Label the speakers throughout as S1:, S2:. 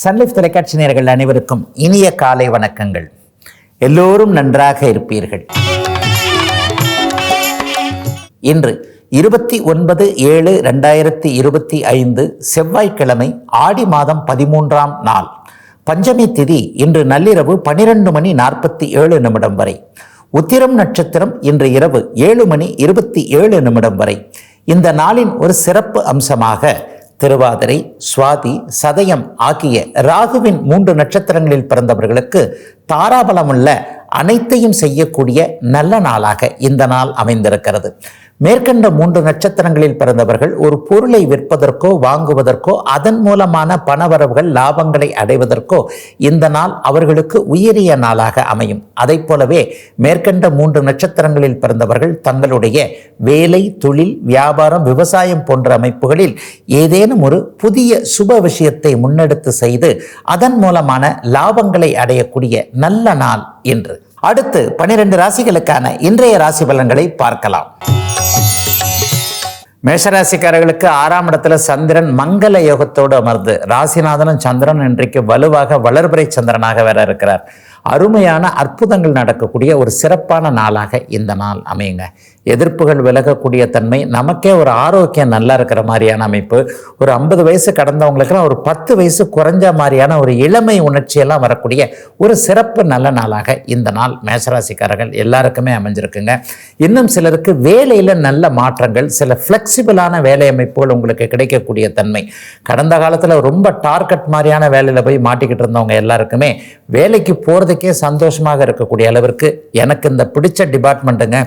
S1: Sun Life தொலைக்காட்சி நேர்கள் அனைவருக்கும் இனிய காலை வணக்கங்கள். எல்லோரும் நன்றாக இருப்பீர்கள். இன்று இருபத்தி ஒன்பது ஏழு ரெண்டாயிரத்தி இருபத்தி ஐந்து செவ்வாய்க்கிழமை ஆடி மாதம் பதிமூன்றாம் நாள். பஞ்சமி திதி இன்று நள்ளிரவு பனிரெண்டு மணி நாற்பத்தி ஏழு நிமிடம் வரை. உத்திரம் நட்சத்திரம் இன்று இரவு ஏழு மணி இருபத்தி ஏழு நிமிடம் வரை. இந்த நாளின் ஒரு சிறப்பு அம்சமாக திருவாதிரை சுவாதி சதயம் ஆகிய ராகுவின் மூன்று நட்சத்திரங்களில் பிறந்தவர்களுக்கு தாராபலமுள்ள அனைத்தையும் செய்யக்கூடிய நல்ல நாளாக இந்த நாள் அமைந்திருக்கிறது. மேற்கண்ட மூன்று நட்சத்திரங்களில் பிறந்தவர்கள் ஒரு பொருளை விற்பதற்கோ வாங்குவதற்கோ அதன் மூலமான பணவரவுகள் லாபங்களை அடைவதற்கோ இந்த நாள் அவர்களுக்கு உயரிய நாளாக அமையும். அதை போலவே மேற்கண்ட மூன்று நட்சத்திரங்களில் பிறந்தவர்கள் தங்களுடைய வேலை தொழில் வியாபாரம் விவசாயம் போன்ற அமைப்புகளில் ஏதேனும் ஒரு புதிய சுப விஷயத்தை முன்னெடுத்து செய்து அதன் மூலமான லாபங்களை அடையக்கூடிய நல்ல நாள் என்று. அடுத்து பனிரெண்டு ராசிகளுக்கான இன்றைய ராசி பலன்களை பார்க்கலாம். மேஷராசிக்காரர்களுக்கு ஆறாம் இடத்துல சந்திரன் மங்கள யோகத்தோடு அமர்ந்து ராசிநாதனும் சந்திரன் இன்றைக்கு வலுவாக வளர்புரை சந்திரனாக வேற இருக்கிறார். அருமையான அற்புதங்கள் நடக்கக்கூடிய ஒரு சிறப்பான நாளாக இந்த நாள் அமையுங்க. எதிர்ப்புகள் விலகக்கூடிய தன்மை நமக்கே ஒரு ஆரோக்கியம் நல்லா இருக்கிற மாதிரியான அமைப்பு. ஒரு ஐம்பது வயசு கடந்தவங்களுக்குலாம் ஒரு பத்து வயசு குறைஞ்ச மாதிரியான ஒரு இளமை உணர்ச்சியெல்லாம் வரக்கூடிய ஒரு சிறப்பு நல்ல நாளாக இந்த நாள் மேசராசிக்காரர்கள் எல்லாருக்குமே அமைஞ்சிருக்குங்க. இன்னும் சிலருக்கு வேலையில் நல்ல மாற்றங்கள் சில ஃப்ளெக்சிபிளான வேலை அமைப்புகள் உங்களுக்கு கிடைக்கக்கூடிய தன்மை. கடந்த காலத்தில் ரொம்ப டார்கெட் மாதிரியான வேலையில் போய் மாட்டிக்கிட்டு இருந்தவங்க எல்லாருக்குமே வேலைக்கு போகிறது இப்போதைக்கே சந்தோஷமாக இருக்கக்கூடிய அளவிற்கு எனக்கு இந்த பிடிச்ச டிபார்ட்மெண்ட்டுங்க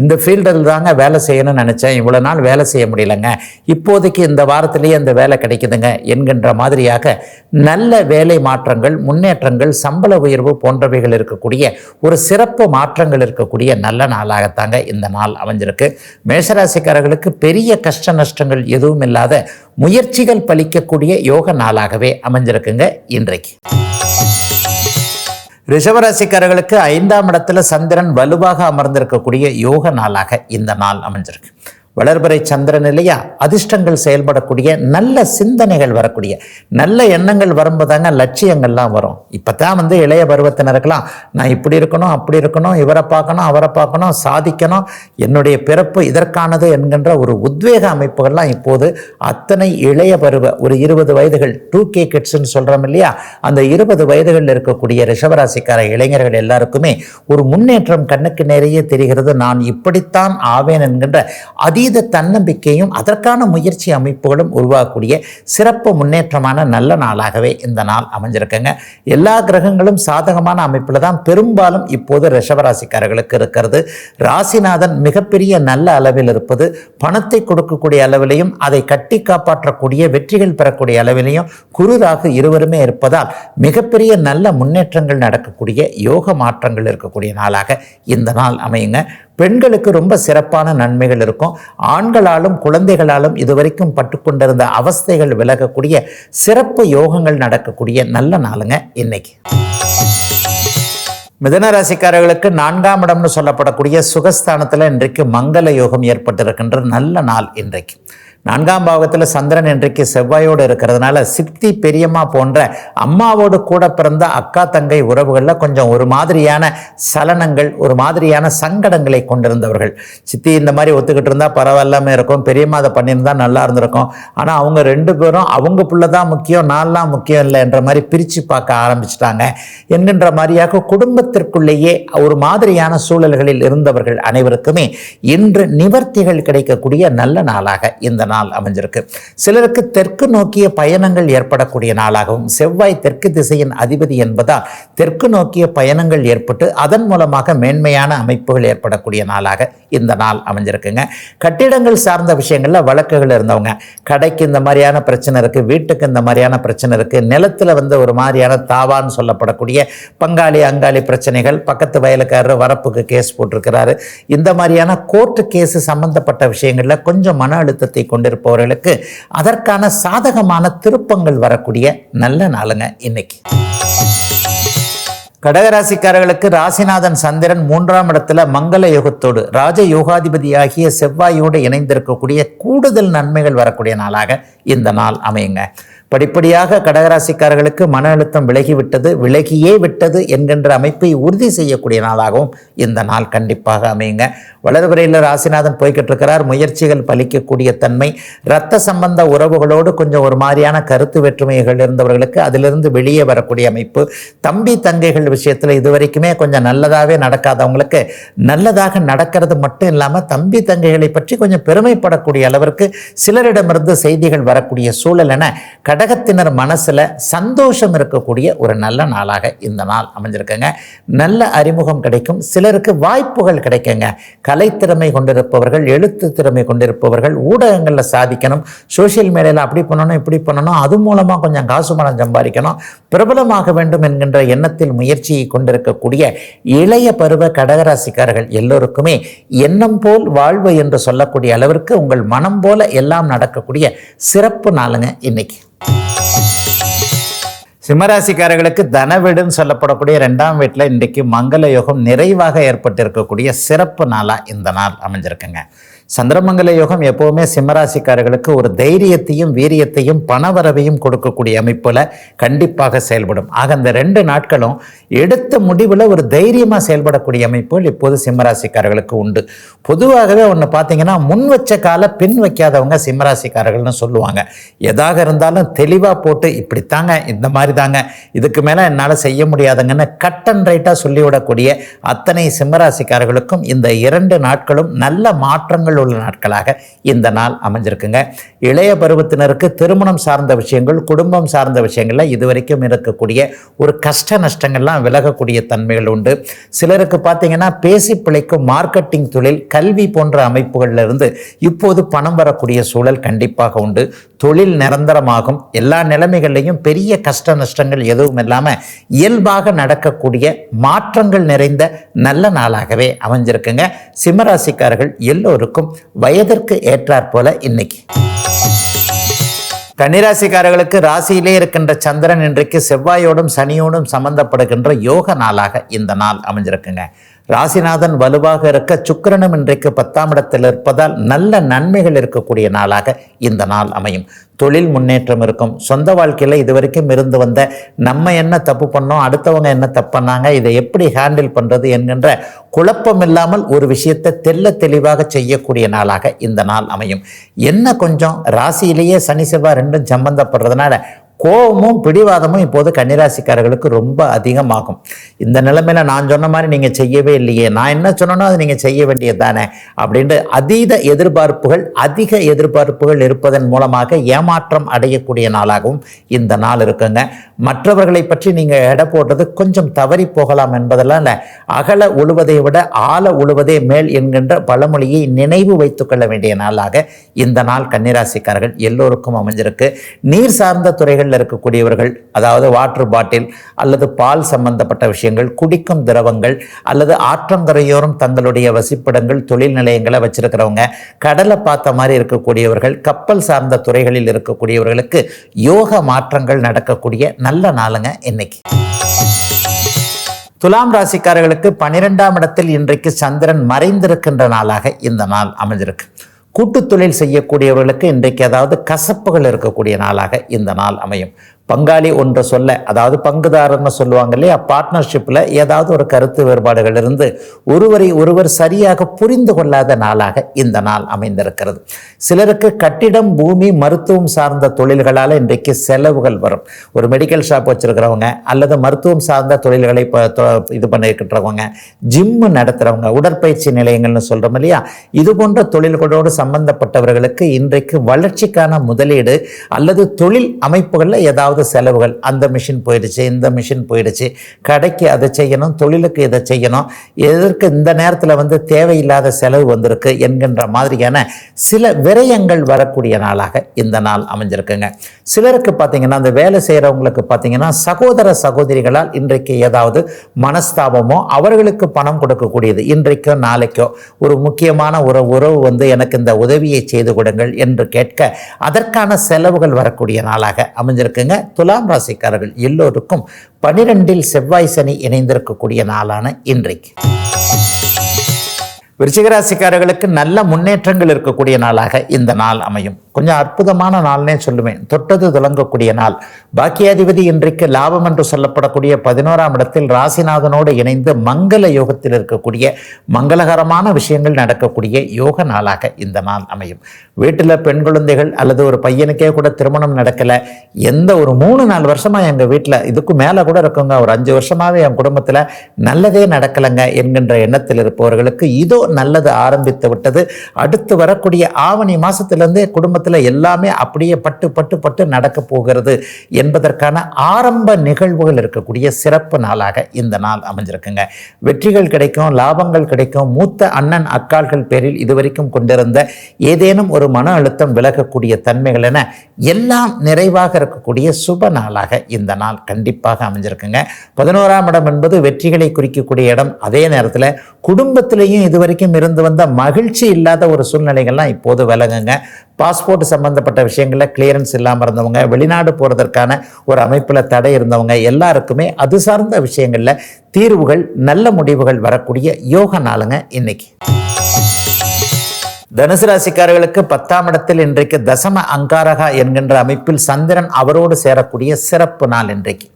S1: இந்த ஃபீல்டில் தாங்க வேலை செய்யணும்னு நினச்சேன். இவ்வளோ நாள் வேலை செய்ய முடியலங்க. இப்போதைக்கு இந்த வாரத்திலேயே இந்த வேலை கிடைக்குதுங்க என்கின்ற மாதிரியாக நல்ல வேலை மாற்றங்கள் முன்னேற்றங்கள் சம்பள உயர்வு போன்றவைகள் இருக்கக்கூடிய ஒரு சிறப்பு மாற்றங்கள் இருக்கக்கூடிய நல்ல நாளாகத்தாங்க இந்த நாள் அமைஞ்சிருக்கு. மேஷராசிக்காரர்களுக்கு பெரிய கஷ்ட நஷ்டங்கள் எதுவும் இல்லாத முயற்சிகள் பலிக்கக்கூடிய யோக நாளாகவே அமைஞ்சிருக்குங்க இன்றைக்கு. ரிஷபராசிக்காரர்களுக்கு ஐந்தாம் இடத்துல சந்திரன் வலுவாக அமர்ந்திருக்கக்கூடிய யோக நாளாக இந்த நாள் அமைஞ்சிருக்கு. வளர்பறை சந்திரன் இல்லையா அதிர்ஷ்டங்கள் செயல்படக்கூடிய நல்ல சிந்தனைகள் வரக்கூடிய நல்ல எண்ணங்கள் வரும்போதாங்க லட்சியங்கள்லாம் வரும். இப்போ தான் வந்து இளைய பருவத்தினருக்கெல்லாம் நான் இப்படி இருக்கணும் அப்படி இருக்கணும் இவரை பார்க்கணும் அவரை பார்க்கணும் சாதிக்கணும் என்னுடைய பிறப்பு இதற்கானது என்கின்ற ஒரு உத்வேக அமைப்புகள்லாம் இப்போது அத்தனை இளைய பருவ ஒரு இருபது வயதுகள் டூ கே கிட்ஸ்ன்னு சொல்கிறோம் இல்லையா? அந்த இருபது வயதுகளில் இருக்கக்கூடிய ரிஷபராசிக்கார இளைஞர்கள் எல்லாருக்குமே ஒரு முன்னேற்றம் கண்ணுக்கு நிறைய தெரிகிறது. நான் இப்படித்தான் ஆவேன் என்கின்ற அதீத தன்னம்பிக்கையும் அதற்கான முயற்சி அமைப்புகளும் உருவாகக்கூடிய சிறப்பு முன்னேற்றமான நல்ல நாளாகவே இந்த நாள் அமைஞ்சிருக்குங்க. எல்லா கிரகங்களும் சாதகமான அமைப்பில் தான் பெரும்பாலும் இப்போது ரிஷபராசிக்காரர்களுக்கு இருக்கிறது. ராசிநாதன் மிகப்பெரிய நல்ல அளவில் இருப்பது பணத்தை கொடுக்கக்கூடிய அளவிலையும் அதை கட்டி காப்பாற்றக்கூடிய வெற்றிகள் பெறக்கூடிய அளவிலையும் குருராக இருவருமே இருப்பதால் மிகப்பெரிய நல்ல முன்னேற்றங்கள் நடக்கக்கூடிய யோக மாற்றங்கள் இருக்கக்கூடிய நாளாக இந்த நாள் அமையுங்க. பெண்களுக்கு ரொம்ப சிறப்பான நன்மைகள் இருக்கும். ஆண்களாலும் குழந்தைகளாலும் இதுவரைக்கும் பட்டுக்கொண்டிருந்த அவஸ்தைகள் விலகக்கூடிய சிறப்பு யோகங்கள் நடக்கக்கூடிய நல்ல நாளுங்க இன்னைக்கு. மிதன ராசிக்காரர்களுக்கு நான்காம் இடம்னு சொல்லப்படக்கூடிய சுகஸ்தானத்தில் இன்றைக்கு மங்கள யோகம் ஏற்பட்டிருக்கின்ற நல்ல நாள் இன்றைக்கு. நான்காம் பாவத்தில் சந்திரன் இன்றைக்கு செவ்வாயோடு இருக்கிறதுனால சித்தி பெரியம்மா போன்ற அம்மாவோடு கூட பிறந்த அக்கா தங்கை உறவுகளில் கொஞ்சம் ஒரு மாதிரியான சலனங்கள் ஒரு மாதிரியான சங்கடங்களை கொண்டிருந்தவர்கள். சித்தி இந்த மாதிரி ஒத்துக்கிட்டு இருந்தால் பரவாயில்லாமல் இருக்கும். பெரியம்மா அதை பண்ணியிருந்தால் நல்லா இருந்திருக்கும். ஆனால் அவங்க ரெண்டு பேரும் அவங்க புள்ள தான் முக்கியம் நான்லாம் முக்கியம் இல்லை என்ற மாதிரி பிரித்து பார்க்க ஆரம்பிச்சிட்டாங்க. என்கின்ற மாதிரியாக குடும்பத்திற்குள்ளேயே ஒரு மாதிரியான சூழல்களில் இருந்தவர்கள் அனைவருக்குமே இன்று நிவர்த்திகள் கிடைக்கக்கூடிய நல்ல நாளாக இந்த நாள் நாள் அமைஞ்சிருக்கு. சிலருக்கு தெற்கு நோக்கிய பயணங்கள் ஏற்படக்கூடிய நாளாகவும் செவ்வாய் தெற்கு திசையின் அதிபதி என்பதால் தெற்கு நோக்கிய பயணங்கள் ஏற்பட்டு அதன் மூலமாக மேன்மையான அமைப்புகள் ஏற்படக்கூடிய நாளாக இந்த நாள் அமைஞ்சிருக்குங்க. கட்டிடங்கள் சார்ந்த விஷயங்களில் வழக்குகள் இருந்தவங்க கடைக்கு இந்த மாதிரியான பிரச்சனை இருக்குது வீட்டுக்கு இந்த மாதிரியான பிரச்சனை இருக்குது நிலத்தில் வந்து ஒரு மாதிரியான தாவான்னு சொல்லப்படக்கூடிய பங்காளி அங்காளி பிரச்சனைகள் பக்கத்து வயலுக்காரர் வரப்புக்கு கேஸ் போட்டிருக்கிறாரு. இந்த மாதிரியான கோர்ட்டு கேஸு சம்பந்தப்பட்ட விஷயங்களில் கொஞ்சம் மன அழுத்தத்தை கொண்டு கொண்டிருப்பவர்களுக்கு அதற்கான சாதகமான திருப்பங்கள் வரக்கூடிய நல்ல நாளுங்க இன்னைக்கு. கடகராசிக்காரர்களுக்கு ராசிநாதன் சந்திரன் மூன்றாம் இடத்துல மங்கள யோகத்தோடு ராஜ யோகாதிபதியாகிய செவ்வாயோடு இணைந்திருக்கக்கூடிய கூடுதல் நன்மைகள் வரக்கூடிய நாளாக இந்த நாள் அமையுங்க. படிப்படியாக கடகராசிக்காரர்களுக்கு மன அழுத்தம் விலகிவிட்டது விலகியே விட்டது என்கின்ற அமைப்பை உறுதி செய்யக்கூடிய நாளாகவும் இந்த நாள் கண்டிப்பாக அமையுங்க. வளர்வரையில் ராசிநாதன் போய்கிட்டு இருக்கிறார் முயற்சிகள் பலிக்கக்கூடிய தன்மை இரத்த சம்பந்த உறவுகளோடு கொஞ்சம் ஒரு மாதிரியான கருத்து வேற்றுமைகள் இருந்தவர்களுக்கு அதிலிருந்து வெளியே வரக்கூடிய அமைப்பு. தம்பி தங்கைகள் விஷயத்தில் இதுவரைக்குமே கொஞ்சம் நல்லதாகவே நடக்காதவங்களுக்கு நல்லதாக நடக்கிறது மட்டும் இல்லாமல் தம்பி தங்கைகளை பற்றி கொஞ்சம் பெருமைப்படக்கூடிய அளவிற்கு சிலரிடமிருந்து செய்திகள் வரக்கூடிய சூழல் என கடகத்தினர் மனசில் சந்தோஷம் இருக்கக்கூடிய ஒரு நல்ல நாளாக இந்த நாள் அமைஞ்சிருக்குங்க. நல்ல அறிமுகம் கிடைக்கும். சிலருக்கு வாய்ப்புகள் கிடைக்குங்க. கலைத்திறமை கொண்டிருப்பவர்கள் எழுத்து திறமை கொண்டிருப்பவர்கள் ஊடகங்களில் சாதிக்கணும் சோசியல் மீடியாவில் அப்படி பண்ணணும் இப்படி பண்ணணும் அது மூலமாக கொஞ்சம் காசு பணம் சம்பாதிக்கணும் பிரபலமாக வேண்டும் என்கின்ற எண்ணத்தில் முயற்சியை கொண்டிருக்கக்கூடிய இளைய பருவ கடகராசிக்காரர்கள் எல்லோருக்குமே எண்ணம் போல் வாழ்வு என்று சொல்லக்கூடிய அளவிற்கு உங்கள் மனம் போல எல்லாம் நடக்கக்கூடிய சிறப்பு நாளுங்க இன்னைக்கு. சிம்மராசிக்காரர்களுக்கு தனவீடுன்னு சொல்லப்படக்கூடிய ரெண்டாம் வீட்டில் இன்றைக்கு மங்கள யோகம் நிறைவாக ஏற்பட்டிருக்கக்கூடிய சிறப்பு நாளாக இந்த நாள் அமைஞ்சிருக்குங்க. சந்திரமங்கல யோகம் எப்போவுமே சிம்மராசிக்காரர்களுக்கு ஒரு தைரியத்தையும் வீரியத்தையும் பணவரவையும் கொடுக்கக்கூடிய அமைப்பில் கண்டிப்பாக செயல்படும். ஆக அந்த ரெண்டு நாட்களும் எடுத்த முடிவில் ஒரு தைரியமாக செயல்படக்கூடிய அமைப்புகள் இப்போது சிம்மராசிக்காரர்களுக்கு உண்டு. பொதுவாகவே ஒன்று பார்த்தீங்கன்னா முன் வச்ச கால பின் வைக்காதவங்க சிம்மராசிக்காரர்கள்னு சொல்லுவாங்க. எதாக இருந்தாலும் தெளிவாக போட்டு இப்படித்தாங்க இந்த மாதிரி தாங்க இதுக்கு மேலே என்னால் செய்ய முடியாதுங்கன்னு கட் அண்ட் ரைட்டாக சொல்லிவிடக்கூடிய அத்தனை சிம்மராசிக்காரர்களுக்கும் இந்த இரண்டு நாட்களும் நல்ல மாற்றங்கள் உள்ள நாட்களாக இந்த நாள் அமைஞ்சிருக்குங்க. இளைய பருவத்தினருக்கு திருமணம் சார்ந்த விஷயங்கள் குடும்பம் சார்ந்த விஷயங்கள்ல இதுவரைக்கும் இருக்கக்கூடிய ஒரு கஷ்ட நஷ்டங்கள்லாம் விலகக்கூடிய தன்மைகள் உண்டு. சிலருக்கு பார்த்தீங்கன்னா பேசி பிழைக்கும் மார்க்கெட்டிங் தொழில் கல்வி போன்ற அமைப்புகளிலிருந்து இப்போது பணம் வரக்கூடிய சூழல் கண்டிப்பாக உண்டு. தொழில் நிரந்தரமாகும். எல்லா நிலைமைகள்லையும் பெரிய கஷ்ட நஷ்டங்கள் எதுவும் இல்லாமல் இயல்பாக நடக்கக்கூடிய மாற்றங்கள் நிறைந்த நல்ல நாளாகவே அமைஞ்சிருக்குங்க. சிம்மராசிக்காரர்கள் எல்லோருக்கும் வயதிற்கு ஏற்றாற் போல இன்னைக்கு. கன்னிராசிக்காரர்களுக்கு ராசியிலே இருக்கின்ற சந்திரன் இன்றைக்கு செவ்வாயோடும் சனியோடும் சம்பந்தப்படுகின்ற யோக நாளாக இந்த நாள் அமைஞ்சிருக்குங்க. ராசிநாதன் வலுவாக இருக்க சுக்கரனும் இன்றைக்கு பத்தாம் இடத்தில் இருப்பதால் நல்ல நன்மைகள் இருக்கக்கூடிய நாளாக இந்த நாள் அமையும். தொழில் முன்னேற்றம் இருக்கும். சொந்த வாழ்க்கையில் இதுவரைக்கும் இருந்து வந்த நம்ம என்ன தப்பு பண்ணோம் அடுத்தவங்க என்ன தப்பு பண்ணாங்க இதை எப்படி ஹேண்டில் பண்ணுறது என்கின்ற குழப்பம் இல்லாமல் ஒரு விஷயத்தை தெல்ல தெளிவாக செய்யக்கூடிய நாளாக இந்த நாள் அமையும். என்ன கொஞ்சம்? ராசியிலேயே சனி செவ்வாய் ரெண்டும் சம்பந்தப்படுறதுனால கோபமும் பிடிவாதமும் இப்போது கன்னிராசிக்காரர்களுக்கு ரொம்ப அதிகமாகும். இந்த நிலைமையில நான் சொன்ன மாதிரி நீங்கள் செய்யவே இல்லையே. நான் என்ன சொன்னனோ அதை நீங்கள் செய்ய வேண்டியது தானே அப்படின்ட்டு அதீத எதிர்பார்ப்புகள் அதிக எதிர்பார்ப்புகள் இருப்பதன் மூலமாக ஏமாற்றம் அடையக்கூடிய நாளாகவும் இந்த நாள் இருக்குங்க. மற்றவர்களை பற்றி நீங்கள் எடை போடுறது கொஞ்சம் தவறி போகலாம் என்பதெல்லாம் இல்லை. அகல உழுவதை விட ஆழ உழுவதே மேல் என்கின்ற பழமொழியை நினைவு வைத்துக் கொள்ள வேண்டிய நாளாக இந்த நாள் கன்னிராசிக்காரர்கள் எல்லோருக்கும் அமைஞ்சிருக்கு. நீர் சார்ந்த துறைகளில் இருக்கக்கூடியவர்கள் அதாவது வாட்டர் பாட்டில் அல்லது பால் சம்பந்தப்பட்ட விஷயங்கள் குடிக்கும் திரவங்கள் அல்லது ஆற்றங்கரையோரம் தங்களுடைய வசிப்பிடங்கள் தொழில் நிலையங்களை வச்சிருக்கிறவங்க கடலை பார்த்த மாதிரி இருக்கக்கூடியவர்கள் கப்பல் சார்ந்த துறைகளில் இருக்கக்கூடியவர்களுக்கு யோக மாற்றங்கள் நடக்கக்கூடிய நல்ல நாளுங்க இன்னைக்கு. துலாம் ராசிக்காரர்களுக்கு பனிரெண்டாம் இடத்தில் இன்றைக்கு சந்திரன் மறைந்திருக்கின்ற நாளாக இந்த நாள் அமைஞ்சிருக்கு. கூட்டுத் தொழில் செய்யக்கூடியவர்களுக்கு இன்றைக்கு அதாவது கசப்புகள் இருக்கக்கூடிய நாளாக இந்த நாள் அமையும். பங்காளி ஒன்று சொல்ல அதாவது பங்குதாரர்னு சொல்லுவாங்க இல்லையா பார்ட்னர்ஷிப்பில் ஏதாவது ஒரு கருத்து வேறுபாடுகள் இருந்து ஒருவரை ஒருவர் சரியாக புரிந்து கொள்ளாத நாளாக இந்த நாள் அமைந்திருக்கிறது. சிலருக்கு கட்டிடம் பூமி மருத்துவம் சார்ந்த தொழில்களால் இன்றைக்கு செலவுகள் வரும். ஒரு மெடிக்கல் ஷாப் வச்சுருக்கிறவங்க அல்லது மருத்துவம் சார்ந்த தொழில்களை இப்போ இது பண்ணிக்கிட்டுறவங்க ஜிம்மு நடத்துகிறவங்க உடற்பயிற்சி நிலையங்கள்னு சொல்கிறோம் இல்லையா இது போன்ற தொழில்களோடு சம்பந்தப்பட்டவர்களுக்கு இன்றைக்கு வளர்ச்சிக்கான முதலீடு அல்லது தொழில் அமைப்புகளில் ஏதாவது செலவுகள் அந்த மிஷின் போயிடுச்சு இந்த மிஷின் போயிடுச்சு கடைக்கு அதை செய்யணும் தொழிலுக்கு இதை செய்யணும் எதற்கு இந்த நேரத்தில் வந்து தேவையில்லாத செலவு வந்திருக்கு என்கின்ற மாதிரியான சில விரயங்கள் வரக்கூடிய நாளாக இந்த நாள் அமைஞ்சிருக்குங்க. சிலருக்கு பார்த்தீங்கன்னா அந்த வேலை செய்கிறவங்களுக்கு பார்த்தீங்கன்னா சகோதர சகோதரிகளால் இன்றைக்கு ஏதாவது மனஸ்தாபமோ அவர்களுக்கு பணம் கொடுக்கக்கூடியது இன்றைக்கோ நாளைக்கோ ஒரு முக்கியமான ஒரு உறவு வந்து எனக்கு இந்த உதவியை செய்து கொடுங்கள் என்று கேட்க அதற்கான செலவுகள் வரக்கூடிய நாளாக அமைஞ்சிருக்குங்க. துலாம் ராசிக்காரர்கள் எல்லோருக்கும் பனிரெண்டில் செவ்வாய் சனி இணைந்திருக்கக்கூடிய நாளான இன்றைக்கு. விருச்சிக ராசிக்காரர்களுக்கு நல்ல முன்னேற்றங்கள் இருக்கக்கூடிய நாளாக இந்த நாள் அமையும். கொஞ்சம் அற்புதமான நாள்னே சொல்லுவேன் தொட்டது துலங்கக்கூடிய நாள். பாக்கியாதிபதி இன்றைக்கு லாபம் என்று சொல்லப்படக்கூடிய பதினோராம் இடத்தில் ராசிநாதனோடு இணைந்து மங்கள யோகத்தில் இருக்கக்கூடிய மங்களகரமான விஷயங்கள் நடக்கக்கூடிய யோக நாளாக இந்த நாள் அமையும். வீட்டில் பெண் குழந்தைகள் அல்லது ஒரு பையனுக்கே கூட திருமணம் நடக்கலை. எந்த ஒரு மூணு நாலு வருஷமாக எங்கள் வீட்டில் இதுக்கு மேலே கூட இருக்குங்க. ஒரு அஞ்சு வருஷமாகவே என் குடும்பத்தில் நல்லதே நடக்கலைங்க என்கின்ற எண்ணத்தில் இருப்பவர்களுக்கு இதோ நல்லது ஆரம்பித்து விட்டது. அடுத்து வரக்கூடிய ஆவணி மாதத்துலேருந்தே குடும்பத்தில் எல்லாமே அப்படியே பட்டு பட்டு பட்டு நடக்க போகிறது என்பதற்கான ஆரம்ப நிகழ்வுகள் இருக்கக்கூடிய சிறப்பு நாளாக இந்த நாள் அமைஞ்சிருக்குங்க. வெற்றிகள் கிடைக்கும் லாபங்கள் கிடைக்கும். மூத்த அண்ணன் அக்கால்கள் பேரில் இதுவரைக்கும் கொண்டிருந்த ஏதேனும் ஒரு மன அழுத்தம் விலகக்கூடிய தன்மைகள் என எல்லாம் நிறைவாக இருக்கக்கூடிய சுப நாளாக இந்த நாள் கண்டிப்பாக அமைஞ்சிருக்குங்க. பதினோராம் இடம் என்பது வெற்றிகளை குறிக்கக்கூடிய இடம். அதே நேரத்தில் குடும்பத்திலையும் இதுவரைக்கும் இருந்து வந்த மகிழ்ச்சி இல்லாத ஒரு சூழ்நிலைகள்லாம் இப்போது விலகுங்க. பாஸ்போர்ட் சம்பந்தப்பட்ட விஷயங்களில் கிளியரன்ஸ் இல்லாமல் இருந்தவங்க வெளிநாடு போகிறதற்கான ஒரு அமைப்பில் தடை இருந்தவங்க எல்லாருக்குமே அது சார்ந்த விஷயங்களில் தீர்வுகள் நல்ல முடிவுகள் வரக்கூடிய யோக நாளுங்க இன்னைக்கு. தனுசு ராசிக்காரர்களுக்கு பத்தாம் இடத்தில் இன்றைக்கு தசம அங்காரகா என்கின்ற அமைப்பில் சந்திரன் அவரோடு சேரக்கூடிய சிறப்பு நாள் இன்றைக்கு.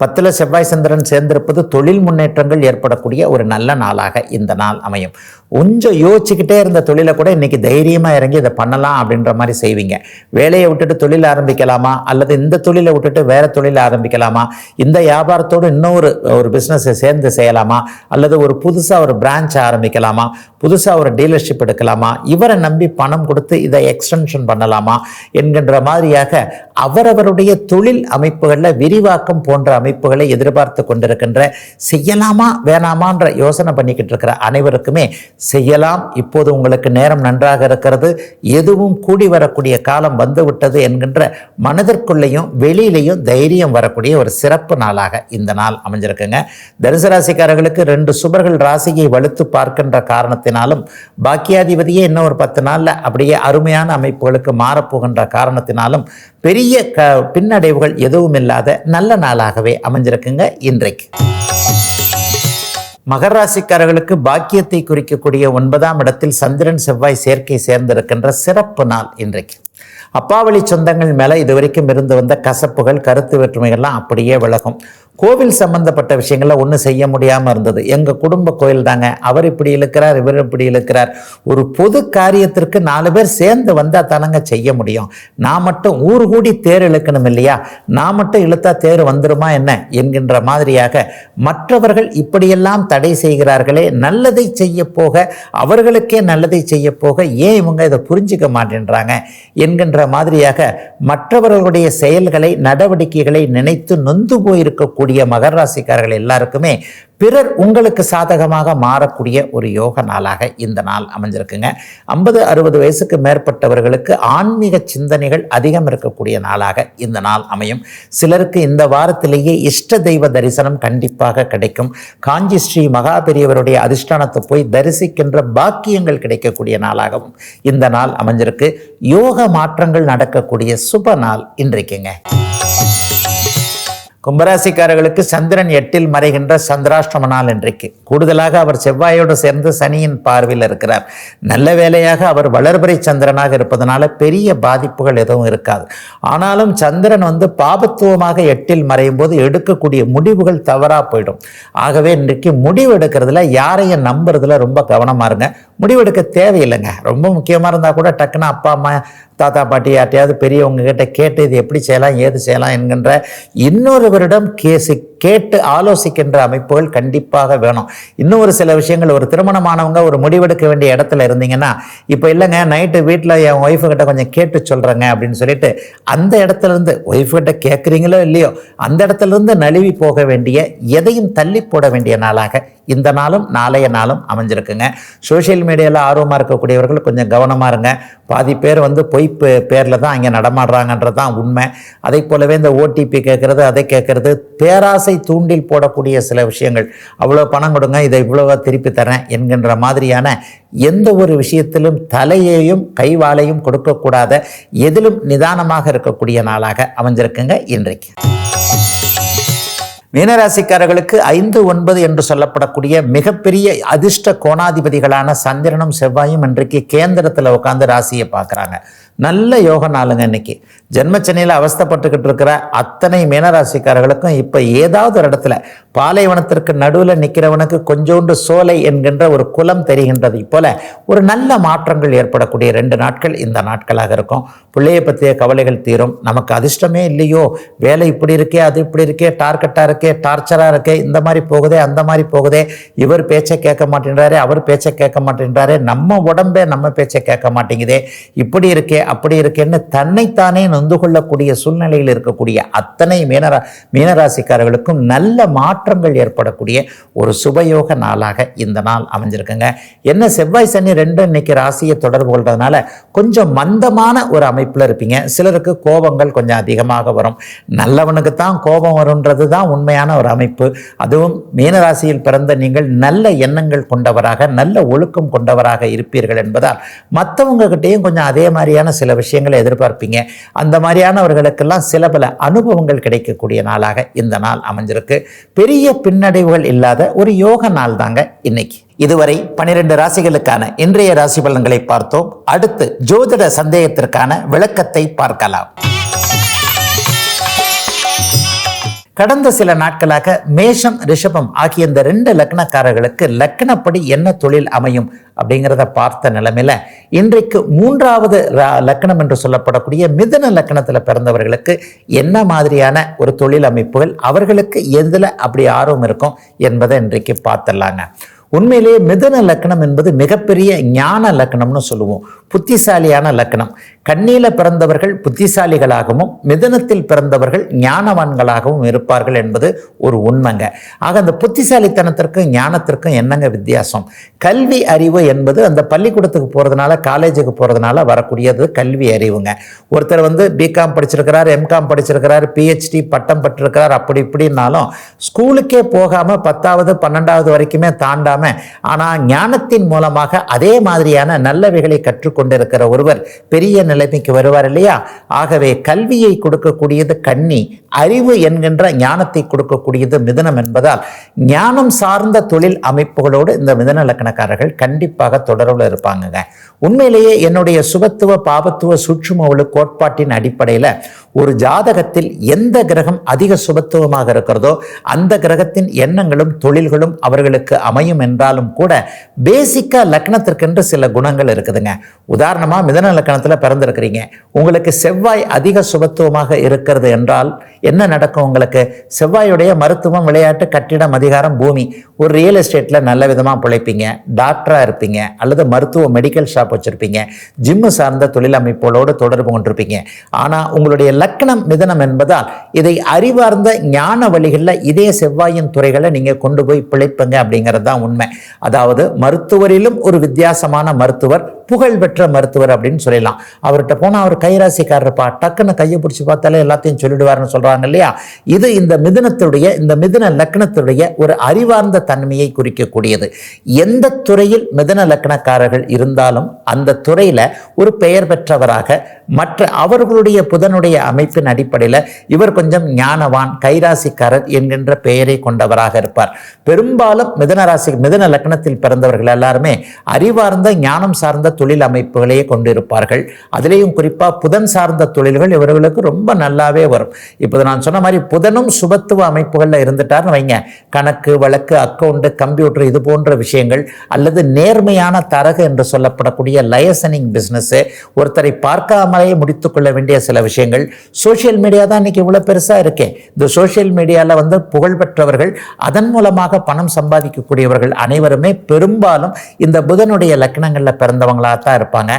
S1: பத்தில் செவ்வாய் சந்திரன் சேர்ந்திருப்பது தொழில் முன்னேற்றங்கள் ஏற்படக்கூடிய ஒரு நல்ல நாளாக இந்த நாள் அமையும். கொஞ்சம் யோசிச்சுக்கிட்டே இருந்த தொழிலை கூட இன்னைக்கு தைரியமாக இறங்கி இதை பண்ணலாம் அப்படின்ற மாதிரி செய்வீங்க. வேலையை விட்டுட்டு தொழில் ஆரம்பிக்கலாமா? அல்லது இந்த தொழிலை விட்டுட்டு வேற தொழில் ஆரம்பிக்கலாமா? இந்த வியாபாரத்தோடு இன்னொரு ஒரு பிஸ்னஸை சேர்ந்து செய்யலாமா? அல்லது ஒரு புதுசாக ஒரு பிரான்ச் ஆரம்பிக்கலாமா? புதுசாக ஒரு டீலர்ஷிப் எடுக்கலாமா? இவரை நம்பி பணம் கொடுத்து இதை எக்ஸ்டென்ஷன் பண்ணலாமா? என்கின்ற மாதிரியாக அவரவருடைய தொழில் அமைப்புகளில் விரிவாக்கம் போன்ற அமைப்புகளை எதிர்பார்த்து கொண்டிருக்கின்ற செய்யலாமா வேணாமான்ற யோசனை பண்ணிக்கிட்டு இருக்கிற அனைவருக்குமே செய்யலாம். இப்போது உங்களுக்கு நேரம் நன்றாக இருக்கிறது. எதுவும் கூடி வரக்கூடிய காலம் வந்துவிட்டது என்கின்ற மனதிற்குள்ளேயும் வெளியிலையும் தைரியம் வரக்கூடிய ஒரு சிறப்பு நாளாக இந்த நாள் அமைஞ்சிருக்குங்க. தனுசு ராசிக்காரர்களுக்கு ரெண்டு சுபர்கள் ராசியை வலுத்து பார்க்கின்ற காரணத்தினாலும் பாக்கியாதிபதியே இன்னும் ஒரு பத்து நாளில் அப்படியே அருமையான அமைப்புகளுக்கு மாறப்போகின்ற காரணத்தினாலும் பெரிய க பின்னடைவுகள் எதுவும் இல்லாத நல்ல நாளாகவே அமைஞ்சிருக்குங்க இன்றைக்கு. மகராசிக்காரர்களுக்கு பாக்கியத்தை குறிக்கக்கூடிய ஒன்பதாம் இடத்தில் சந்திரன் செவ்வாய் சேர்க்கை சேர்ந்திருக்கின்ற சிறப்பு நாள் இன்றைக்கு. அப்பாவளி சொந்தங்கள் மேலே இதுவரைக்கும் இருந்து வந்த கசப்புகள் கருத்து வேற்றுமைகள்லாம் அப்படியே விலகும். கோவில் சம்பந்தப்பட்ட விஷயங்களில் ஒன்றும் செய்ய முடியாமல் இருந்தது. எங்கள் குடும்ப கோயில் தாங்க. அவர் இப்படி இழுக்கிறார் இவர் இப்படி இழுக்கிறார். ஒரு பொது காரியத்திற்கு நாலு பேர் சேர்ந்து வந்தால் தானங்க செய்ய முடியும். நான் மட்டும் ஊர் கூடி தேர் இழுக்கணும் இல்லையா? நான் மட்டும் இழுத்தா தேர் வந்துருமா என்ன? என்கின்ற மாதிரியாக மற்றவர்கள் இப்படியெல்லாம் தடை செய்கிறார்களே நல்லதை செய்ய போக அவர்களுக்கே நல்லதை செய்ய போக ஏன் இவங்க இதை புரிஞ்சிக்க மாட்டேன்றாங்க? என்கின்ற மாதிரியாக மற்றவர்களுடைய செயல்களை நடவடிக்கைகளை நினைத்து நொந்து போயிருக்கக்கூடிய மகர ராசிக்காரர்கள் எல்லாருக்குமே பிறர் உங்களுக்கு சாதகமாக மாறக்கூடிய ஒரு யோக நாளாக இந்த நாள் அமைஞ்சிருக்குங்க. ஐம்பது அறுபது வயசுக்கு மேற்பட்டவர்களுக்கு ஆன்மீக சிந்தனைகள் அதிகம் இருக்கக்கூடிய நாளாக இந்த நாள் அமையும். சிலருக்கு இந்த வாரத்திலேயே இஷ்ட தெய்வ தரிசனம் கண்டிப்பாக கிடைக்கும். காஞ்சி ஸ்ரீ மகா பெரியவருடைய அதிஷ்டானத்தை போய் தரிசிக்கின்ற பாக்கியங்கள் கிடைக்கக்கூடிய நாளாகவும் இந்த நாள் அமைஞ்சிருக்கு. யோக மாற்றங்கள் நடக்கக்கூடிய சுப நாள் இன்றைக்குங்க. கும்பராசிக்காரர்களுக்கு சந்திரன் எட்டில் மறைகின்ற சந்திராஷ்டம நாள் இன்றைக்கு. கூடுதலாக அவர் செவ்வாயோடு சேர்ந்து சனியின் பார்வையில் இருக்கிறார். நல்ல வேலையாக அவர் வளர்பறை சந்திரனாக இருப்பதனால பெரிய பாதிப்புகள் எதுவும் இருக்காது. ஆனாலும் சந்திரன் வந்து பாபத்துவமாக எட்டில் மறையும் போது எடுக்கக்கூடிய முடிவுகள் தவறாக போயிடும். ஆகவே இன்றைக்கு முடிவு எடுக்கிறதுல யாரையும் நம்புறதுல ரொம்ப கவனமாக இருங்க. முடிவெடுக்க தேவையில்லைங்க. ரொம்ப முக்கியமாக இருந்தால் கூட டக்குன்னு அப்பா அம்மா தாத்தா பாட்டி யார்ட்டையாவது பெரியவங்க கிட்ட கேட்டு இது எப்படி செய்யலாம் ஏது செய்யலாம் என்கின்ற இன்னொருவரிடம் கேசி கேட்டு ஆலோசிக்கின்ற அமைப்புகள் கண்டிப்பாக வேணும். இன்னும் ஒரு சில விஷயங்கள் ஒரு திருமணமானவங்க ஒரு முடிவெடுக்க வேண்டிய இடத்துல இருந்தீங்கன்னா இப்போ இல்லைங்க நைட்டு வீட்டில் என் ஒய்ஃபு கிட்ட கொஞ்சம் கேட்டு சொல்கிறேங்க அப்படின்னு சொல்லிட்டு அந்த இடத்துல இருந்து ஒய்ஃபு கிட்ட கேட்குறீங்களோ இல்லையோ அந்த இடத்துல இருந்து நழுவி போக வேண்டிய எதையும் தள்ளி போட வேண்டிய நாளாக இந்த நாளும் நாளைய நாளும் அமைஞ்சிருக்குங்க. சோஷியல் மீடியாவில் ஆர்வமாக இருக்கக்கூடியவர்கள் கொஞ்சம் கவனமாக இருங்க. பாதி பேர் வந்து பொய் பே- பேரில் தான் இங்கே நடமாடுறாங்கன்றது தான் உண்மை. அதை போலவே இந்த ஓடிபி கேட்குறது அதை கேட்குறது பேராசை தூண்டில் போடக்கூடிய சில விஷயங்கள். அவ்வளோ பணம் கொடுங்க இதை இவ்வளோவா திருப்பி தரேன் என்கின்ற மாதிரியான எந்த ஒரு விஷயத்திலும் தலையையும் கைவாளையும் கொடுக்கக்கூடாத எதிலும் நிதானமாக இருக்கக்கூடிய நாளாக அமைஞ்சிருக்குங்க இன்றைக்கு. மீனராசிக்காரர்களுக்கு ஐந்து ஒன்பது என்று சொல்லப்படக்கூடிய மிகப்பெரிய அதிர்ஷ்ட கோணாதிபதிகளான சந்திரனும் செவ்வாயும் இன்றைக்கு கேந்திரத்தில் உட்காந்து ராசியை பார்க்குறாங்க. நல்ல யோக நாளுங்க இன்னைக்கு. ஜென்மச்சனையில் அவஸ்தைப்பட்டுக்கிட்டு இருக்கிற அத்தனை மீனராசிக்காரர்களுக்கும் இப்போ ஏதாவது ஒரு இடத்துல பாலைவனத்திற்கு நடுவில் நிற்கிறவனுக்கு கொஞ்சோண்டு சோலை என்கின்ற ஒரு குலம் தெரிகின்றது போல ஒரு நல்ல மாற்றங்கள் ஏற்படக்கூடிய ரெண்டு நாட்கள் இந்த நாட்களாக இருக்கும். பிள்ளையை பற்றிய கவலைகள் தீரும். நமக்கு அதிர்ஷ்டமே இல்லையோ? வேலை இப்படி இருக்கே அது இப்படி இருக்கே டார்கெட்டாக இருக்கே டார்ச்சராக இருக்கே இந்த மாதிரி போகுதே அந்த மாதிரி போகுதே. இவர் பேச்சை கேட்க மாட்டேன்றாரே அவர் பேச்சை கேட்க மாட்டேன்றாரே. நம்ம உடம்பே நம்ம பேச்சை கேட்க மாட்டேங்குதே. இப்படி இருக்கே அப்படி இருக்கேன்னு தன்னைத்தானே நொந்து கொள்ளக்கூடிய சூழ்நிலையில் இருக்கக்கூடிய அத்தனை மீனரா மீனராசிக்காரர்களுக்கும் நல்ல மாற்றங்கள் ஏற்படக்கூடிய ஒரு சுபயோக நாளாக இந்த நாள் அமைஞ்சிருக்குங்க. என்ன செவ்வாய் சனி ரெண்டு இன்னைக்கு ராசியை தொடர்பு கொள்றதுனால கொஞ்சம் மந்தமான ஒரு அமைப்பில் இருப்பீங்க. சிலருக்கு கோபங்கள் கொஞ்சம் அதிகமாக வரும். நல்லவனுக்கு தான் கோபம் வரும்ன்றது தான் உண்மையான ஒரு அமைப்பு. அதுவும் மீனராசியில் பிறந்த நீங்கள் நல்ல எண்ணங்கள் கொண்டவராக நல்ல ஒழுக்கம் கொண்டவராக இருப்பீர்கள் என்பதால் மற்றவங்க கிட்டேயும் கொஞ்சம் அதே மாதிரியான சில விஷயங்களை எதிர்பார்ப்பீங்க. அந்த மாதிரியானவர்களுக்கெல்லாம் சில பல அனுபவங்கள் கிடைக்கக்கூடிய நாளாக இந்த நாள் அமைஞ்சிருக்கு. பெரிய பின்னடைவுகள் இல்லாத ஒரு யோக நாள் தாங்க இன்னைக்கு. இதுவரை பனிரெண்டு ராசிகளுக்கான இன்றைய ராசி பலன்களை பார்த்தோம். அடுத்து ஜோதிட சந்தேகத்திற்கான விளக்கத்தை பார்க்கலாம். கடந்த சில நாட்களாக மேஷம் ரிஷபம் ஆகிய இந்த ரெண்டு லக்னக்காரர்களுக்கு லக்னப்படி என்ன தொழில் அமையும் அப்படிங்கிறத பார்த்த நிலைமையில இன்றைக்கு மூன்றாவது ரா- லக்னம் என்று சொல்லப்படக்கூடிய மிதுன லக்னத்தில் பிறந்தவர்களுக்கு என்ன மாதிரியான ஒரு தொழில் அமைப்புகள் அவர்களுக்கு எதில் அப்படி ஆர்வம் இருக்கும் என்பதை இன்றைக்கு பார்த்துடலாங்க. உண்மையிலேயே மிதுன லக்னம் என்பது மிகப்பெரிய ஞான லக்னம்னு சொல்லுவோம். புத்திசாலியான லக்னம் கண்ணியில் பிறந்தவர்கள் புத்திசாலிகளாகவும் மிதுனத்தில் பிறந்தவர்கள் ஞானவான்களாகவும் இருப்பார்கள் என்பது ஒரு உண்மைங்க. ஆக அந்த புத்திசாலித்தனத்திற்கும் ஞானத்திற்கும் என்னங்க வித்தியாசம்? கல்வி அறிவு என்பது அந்த பள்ளிக்கூடத்துக்கு போகிறதுனால காலேஜுக்கு போகிறதுனால வரக்கூடியது கல்வி அறிவுங்க. ஒருத்தர் வந்து பிகாம் படிச்சிருக்கிறார் எம்காம் படிச்சிருக்கிறார் பிஹெச்டி பட்டம் பெற்றிருக்கிறார் அப்படி இப்படின்னாலும் ஸ்கூலுக்கே போகாமல் பத்தாவது பன்னெண்டாவது வரைக்குமே தாண்டாமல் தாண்டாம ஆனால் ஞானத்தின் மூலமாக அதே மாதிரியான நல்லவைகளை கற்றுக்கொண்டிருக்கிற ஒருவர் பெரிய நிலைமைக்கு வருவார் இல்லையா? ஆகவே கல்வியை கொடுக்கக்கூடியது கன்னி அறிவு என்கின்ற ஞானத்தை கொடுக்கக்கூடியது மிதனம் என்பதால் ஞானம் சார்ந்த தொழில் அமைப்புகளோடு இந்த மிதன இலக்கணக்காரர்கள் கண்டிப்பாக தொடர்பில் இருப்பாங்கங்க. உண்மையிலேயே என்னுடைய சுபத்துவ பாபத்துவ சூட்சும கோட்பாட்டின் அடிப்படையில் ஒரு ஜாதகத்தில் எந்த கிரகம் அதிக சுபத்துவமாக இருக்கிறதோ அந்த கிரகத்தின் எண்ணங்களும் தொழில்களும் அவர்களுக்கு அமையும் என்றாலும் கூட பேசிக்கா லக்னத்திற்கென்று சில குணங்கள் இருக்குதுங்க. உதாரணமா மிதன லக்னத்தில் பிறந்திருக்கிறீங்க. உங்களுக்கு செவ்வாய் அதிக சுபத்துவமாக இருக்கிறது என்றால் என்ன நடக்கும் உங்களுக்கு? செவ்வாயுடைய மருத்துவம் விளையாட்டு கட்டிடம் அதிகாரம் பூமி ஒரு ரியல் எஸ்டேட்ல நல்ல விதமாக பிழைப்பீங்க. டாக்டராக இருப்பீங்க. அல்லது மருத்துவ மெடிக்கல் ஷாப் வச்சிருப்பீங்க. ஜிம்மு சார்ந்த தொழில் அமைப்போடு தொடர்பு கொண்டிருப்பீங்க. ஆனால் உங்களுடைய லக்கணம் மிதனம் என்பதால் இதை அறிவார்ந்த ஞான வழிகளில் இதே செவ்வாயின் துறைகளை நீங்க கொண்டு போய் பிழைப்புங்க அப்படிங்கிறது தான் உண்மை. அதாவது மருத்துவரிலும் ஒரு வித்தியாசமான மருத்துவர் புகழ் பெற்ற மருத்துவர் அப்படின்னு சொல்லலாம். அவர்கிட்ட போனால் அவர் கைராசிக்காரர்ப்பா டக்குன்னு கையை பிடிச்சி பார்த்தாலே எல்லாத்தையும் சொல்லிடுவார்னு சொல்றாங்க இல்லையா? இது இந்த மிதுனத்துடைய இந்த மிதுன லக்னத்துடைய ஒரு அறிவார்ந்த தன்மையை குறிக்கக்கூடியது. எந்த துறையில் மிதுன லக்னக்காரர்கள் இருந்தாலும் அந்த துறையில ஒரு பெயர் பெற்றவராக மற்ற அவர்களுடைய புதனுடைய அமைப்பின் அடிப்படையில் இவர் கொஞ்சம் ஞானவான் கைராசிக்காரர் என்கின்ற பெயரை கொண்டவராக இருப்பார். பெரும்பாலும் மிதன ராசி மிதன லக்னத்தில் பிறந்தவர்கள் எல்லாருமே அறிவார்ந்த ஞானம் சார்ந்த தொழில் அமைப்புகளையே கொண்டிருப்பார்கள். அதிலேயும் குறிப்பா புதன் சார்ந்த தொழில்கள் இவர்களுக்கு ரொம்ப நல்லாவே வரும். இப்போ நான் சொன்ன மாதிரி புதனும் சுபத்துவ அமைப்புகளில் இருந்துட்டார்னு வைங்க. கணக்கு வழக்கு அக்கௌண்ட்டு கம்ப்யூட்டர் இது போன்ற விஷயங்கள் அல்லது நேர்மையான தரகு என்று சொல்லப்படக்கூடிய லயசனிங் பிஸ்னஸ்ஸு ஒருத்தரை பார்க்காமலேயே முடித்துக்கொள்ள வேண்டிய சில விஷயங்கள். சோஷியல் மீடியா தான் இன்னைக்கு இவ்வளோ பெருசாக இருக்கேன் இந்த சோஷியல் மீடியாவில் வந்து புகழ் பெற்றவர்கள் அதன் மூலமாக பணம் சம்பாதிக்கக்கூடியவர்கள் அனைவருமே பெரும்பாலும் இந்த புதனுடைய லக்னங்களில் பிறந்தவங்களாக தான் இருப்பாங்க.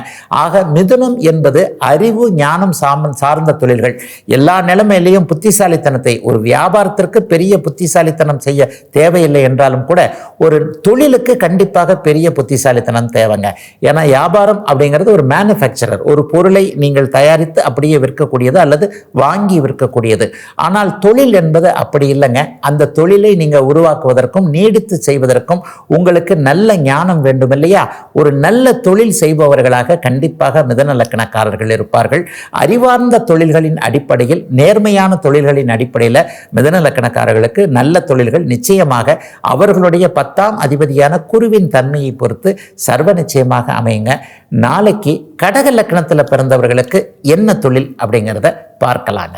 S1: ஆக மிதுனம் என்பது அறிவு ஞானம் சாமன் சார்ந்த தொழில்கள். எல்லா நிலைமையிலையும் புத்திசாலித்தனத்தை ஒரு வியாபாரத்திற்கு பெரிய புத்திசாலித்தனம் செய்ய தேவையில்லை என்றாலும் கூட ஒரு தொழிலுக்கு கண்டிப்பாக பெரிய புத்திசாலித்தனம் தேவைங்க. ஏன்னா வியாபாரம் அப்படிங்கிறது ஒரு மேனுஃபேக்சரர் ஒரு பொருளை நீங்கள் தயாரித்து அப்படியே விற்கக்கூடியது அல்லது வாங்கி விற்கக்கூடியது. ஆனால் தொழில் என்பது அப்படி இல்லைங்க. அந்த தொழிலை நீங்கள் உருவாக்குவதற்கும் நீடித்து செய்வதற்கும் உங்களுக்கு நல்ல ஞானம் வேண்டும் இல்லையா ஒரு நல்ல தொழில் செய்பவர்களாக கண்டிப்பாக மிதன லக்கணக்காரர்கள் இருப்பார்கள். அறிவார்ந்த தொழில்களின் அடிப்படையில் நேர்மையான தொழில்களின் அடிப்படையில் மிதன லக்கணக்காரர்களுக்கு நல்ல தொழில்கள் நிச்சயமாக அவர்களுடைய பத்தாம் அதிபதியான குருவின் தன்மையை பொறுத்து சர்வ நிச்சயமாக அமையுங்க. நாளைக்கு கடக லக்கணத்தில் பிறந்தவர்களுக்கு என்ன தொழில் அப்படிங்கிறத பார்க்கலாங்க.